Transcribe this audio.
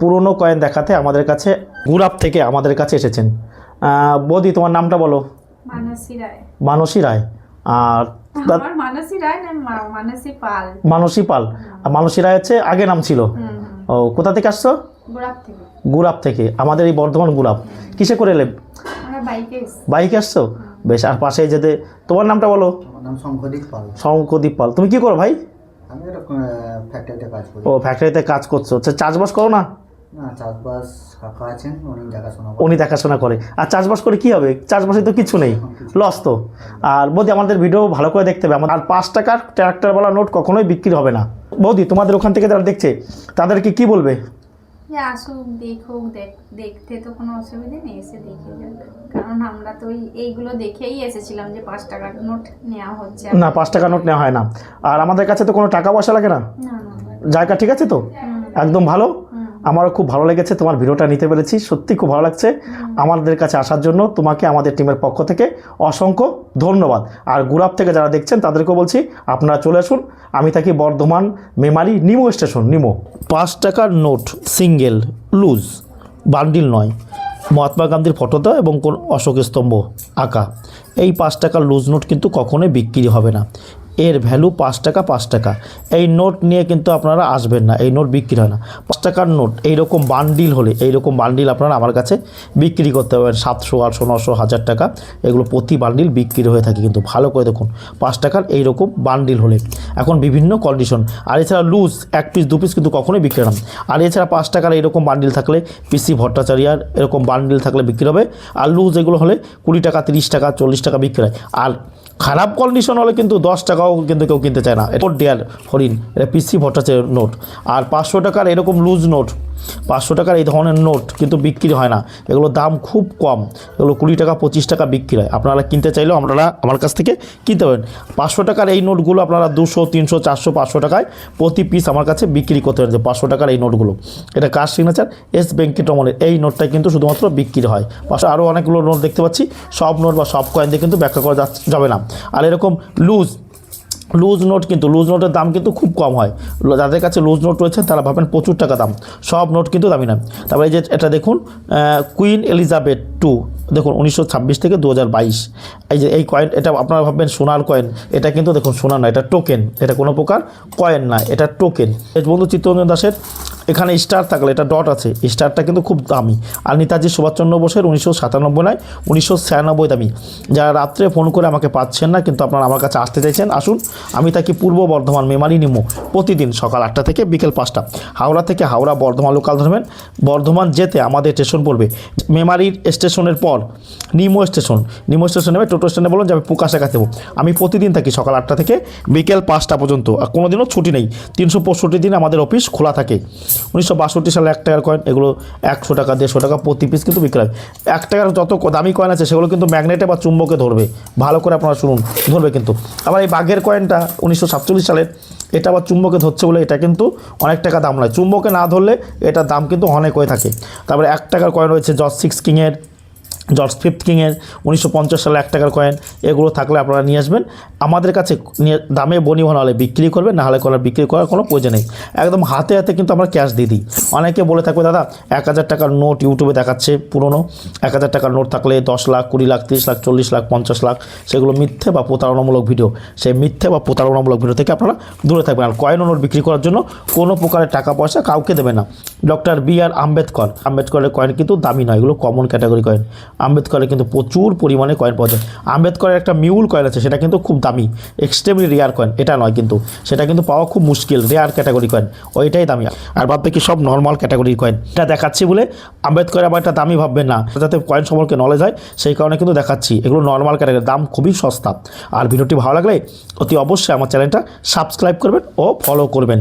পুরনো কয়েন দেখাতে আমাদের কাছে গুরাপ থেকে আমাদের কাছে এসেছেন। বৌদি তোমার নামটা বলো। মানসী রায়। আর মানসী রায় না মা- মানসী পাল। মানসী আর মানসী রায় হচ্ছে আগে নাম ছিল। ও কোথা থেকে আসছো? গুরাপ থেকে। আমাদের এই বর্ধমান গুরাপ কিসে করে এলে? আমরা বাইকে আসছো? বেশ আর পাশে যেতে তোমার নামটা বলো। আমার নাম শঙ্করদীপ পাল। শঙ্কদীপ পাল। তুমি কি করো ভাই? আমি একটা ফ্যাক্টরিতে কাজ করি। ও ফ্যাক্টরিতে কাজ করছ। আচ্ছা চাষবাস করো না? না চাষবাস কাকা আছেন উনি দেখাশোনা উনি দেখাশোনা করে। আর চাষবাস করে কি হবে? চাষবাসে তো কিছু নেই লস তো। আর বৌদি আমাদের ভিডিও ভালো করে দেখতে হবে। আমার আর পাঁচ টাকার ট্র্যাক্টরওয়ালা নোট কখনোই বিক্রি হবে না। বৌদি তোমাদের ওখান থেকে যারা দেখছে তাদেরকে কি বলবে? আসুক দেখুক দেখতে তো কোনো অসুবিধা নেই এসে দেখে যাক। কারণ আমরা তো এইগুলো দেখেই এসেছিলাম যে পাঁচ টাকার নোট নেওয়া হচ্ছে। না পাঁচ টাকা নোট নেওয়া হয় না। আর আমাদের কাছে তো কোনো টাকা পয়সা লাগে না? না না। জায়গা ঠিক আছে তো? একদম ভালো। আমারও খুব ভালো লেগেছে তোমার ভিডিওটা নিতে পেরেছি সত্যি খুব ভালো লাগছে। আমাদের কাছে আসার জন্য তোমাকে আমাদের টিমের পক্ষ থেকে অসংখ্য ধন্যবাদ। আর গুরাপ থেকে যারা দেখছেন তাদেরকেও বলছি আপনারা চলে আসুন। আমি থাকি বর্ধমান মেমারি নিমো স্টেশন নিমো। পাঁচ টাকার নোট সিঙ্গেল লুজ বান্ডিল নয়। মহাত্মা গান্ধীর ফটো দেওয়া এবং কোন অশোক স্তম্ভ আঁকা। এই পাঁচ টাকার লুজ নোট কিন্তু কখনোই বিক্রি হবে না। এর ভ্যালু পাঁচ টাকা পাঁচ টাকা। এই নোট নিয়ে কিন্তু আপনারা আসবেন না, এই নোট বিক্রি হয় না। পাঁচ টাকার নোট এইরকম বান্ডিল হলে, এইরকম বান্ডিল আপনারা আমার কাছে বিক্রি করতে পারবেন সাতশো, আটশো, নশো, হাজার টাকা। এগুলো প্রতি বান্ডিল বিক্রি হয়ে থাকে কিন্তু, ভালো করে দেখুন। পাঁচ টাকার এইরকম বান্ডিল হলে। এখন বিভিন্ন কন্ডিশন আর এছাড়া লুজ এক পিস দু পিস কিন্তু কখনোই বিক্রি না। আর এছাড়া পাঁচ টাকার এইরকম বান্ডিল থাকলে পিসি ভট্টাচারিয়ার এরকম বান্ডিল থাকলে বিক্রি হবে। আর লুজ এগুলো হলে কুড়ি টাকা, তিরিশ টাকা, চল্লিশ টাকা বিক্রি হয়। আর খারাপ কন্ডিশন হলে কিন্তু দশ টাকাও কিন্তু কেউ কিনতে চায় না। এটা ডিয়ার হরিণ, এটা পিসি ভট্টাচার্যের নোট আর পাঁচশো টাকার এরকম লুজ নোট পাঁচশো টাকার এই ধরনের নোট কিন্তু বিক্রি হয় না। এগুলোর দাম খুব কম। এগুলো কুড়ি টাকা, পঁচিশ টাকা বিক্রি হয়। আপনারা কিনতে চাইলেও আপনারা আমার কাছ থেকে কিনতে পারেন পাঁচশো টাকার এই নোটগুলো আপনারা দুশো, তিনশো, চারশো, পাঁচশো টাকায় প্রতি পিস আমার কাছে বিক্রি করতে পারেন যে পাঁচশো টাকার এই নোটগুলো। এটা কার সিগনেচার এস ব্যাঙ্কিটমনের এই নোটটাই কিন্তু শুধুমাত্র বিক্রি হয়। পাশে আরও অনেকগুলো নোট দেখতে পাচ্ছি। সব নোট বা সব কয়েন দিয়ে কিন্তু ব্যাখ্যা করা যাবে না। আর এরকম লুজ লুজ নোট কিন্তু লুজ নোটের দাম কিন্তু খুব কম হয়। যাদের কাছে লুজ নোট রয়েছে, তারা ভাবেন প্রচুর টাকা দাম। সব নোট কিন্তু দামি না তারপরে এই যে এটা দেখুন কুইন এলিজাবেথ টু দেখুন, উনিশশো ছাব্বিশ থেকে দু হাজার বাইশ। এই যে এই কয়েন এটা আপনারা ভাববেন সোনার কয়েন এটা কিন্তু দেখুন সোনার না, এটা টোকেন এটা কোনো প্রকার কয়েন না, এটা টোকেন বন্ধু চিত্তরঞ্জন দাসের, এখানে স্টার থাকলে, এটা ডট আছে স্টারটা কিন্তু খুব দামি। আর নেতাজি সুভাষচন্দ্র বোসের উনিশশো সাতানব্বই নয়, উনিশশো ছিয়ানব্বই দামি। যারা রাত্রে ফোন করে আমাকে পাচ্ছেন না, কিন্তু আপনারা আমার কাছে আসতে চাইছেন, আসুন, আমি থাকি পূর্ব বর্ধমান মেমারি নিমো প্রতিদিন সকাল আটটা থেকে বিকেল পাঁচটা। হাওড়া থেকে হাওড়া বর্ধমান লোকাল ধরবেন। বর্ধমান যেতে আমাদের স্টেশন পড়বে। মেমারির স্টেশনের পর নিমো স্টেশন। নিমো স্টেশন নেবে টোটো স্টেশনে বলুন যে আমি পুকাশাখা দেবো। আমি প্রতিদিন থাকি সকাল আটটা থেকে বিকেল পাঁচটা পর্যন্ত। আর কোনো দিনও ছুটি নেই। তিনশো পঁয়ষট্টি দিন আমাদের অফিস খোলা থাকে। উনিশশো বাষট্টি সালে এক টাকার কয়েন এগুলো একশো টাকা, দেড়শো টাকা প্রতি পিস কিন্তু বিক্রি হয় এক টাকার যত দামি কয়েন আছে, সেগুলো কিন্তু ম্যাগনেটে বা চুম্বকে ধরবে। ভালো করে আপনারা শুনুন, ধরবে কিন্তু। আবার এই বাঘের কয়েনটা উনিশশো সাতচল্লিশ সালের এটা আবার চুম্বকে ধরছে বলে এটা কিন্তু অনেক টাকা দাম নয়। চুম্বকে না ধরলে, এটার দাম কিন্তু অনেক হয়ে থাকে। তারপরে এক টাকার কয়েন রয়েছে জর্জ সিক্স কিংয়ের জর্জ ফিফথ কিংয়ের উনিশশো পঞ্চাশ সালে এক টাকার কয়েন এগুলো থাকলে আপনারা নিয়ে আসবেন। আমাদের কাছে নিয়ে, দামে বনি ভালো হলে বিক্রি করবেন, না হলে কোনো বিক্রি করার কোনো প্রয়োজন নেই। একদম হাতে হাতে কিন্তু আমরা ক্যাশ দিয়ে দিই। অনেকে বলে থাকবে, দাদা, এক হাজার টাকার নোট ইউটিউবে দেখাচ্ছে পুরনো। এক হাজার টাকার নোট থাকলে দশ লাখ, কুড়ি লাখ, তিরিশ লাখ, চল্লিশ লাখ, পঞ্চাশ লাখ, সেগুলো মিথ্যে বা প্রতারণামূলক ভিডিও সেই মিথ্যে বা প্রতারণামূলক ভিডিও থেকে আপনারা দূরে থাকবেন। আর কয়েন নোট বিক্রি করার জন্য কোনো প্রকারের টাকা পয়সা কাউকে দেবে না। ডক্টর বি আর আম্বেদকর, আম্বেদকরের কয়েন কিন্তু দামি নয়, এগুলো কমন ক্যাটাগরি কয়েন আম্বেদকরের কিন্তু প্রচুর পরিমাণে কয়েন পাওয়া যায়। আম্বেদকরের একটা মিউল কয়েন আছে, সেটা কিন্তু খুব দামি এক্সট্রিমলি রেয়ার কয়েন এটা নয় কিন্তু, সেটা কিন্তু পাওয়া খুব মুশকিল রেয়ার ক্যাটাগরি কয়েন ওইটাই দামি। আর বাদ বাকি সব নর্মাল ক্যাটাগরির কয়েন এটা দেখাচ্ছি বলে আম্বেদকর আবার একটা দামি ভাববেন না, যাতে কয়েন সম্পর্কে নলেজ হয়, সেই কারণে কিন্তু দেখাচ্ছি, এগুলো নর্মাল ক্যাটাগরি দাম খুবই সস্তা। আর ভিডিওটি ভালো লাগলে অতি অবশ্যই আমার চ্যানেলটা সাবস্ক্রাইব করবেন ও ফলো করবেন।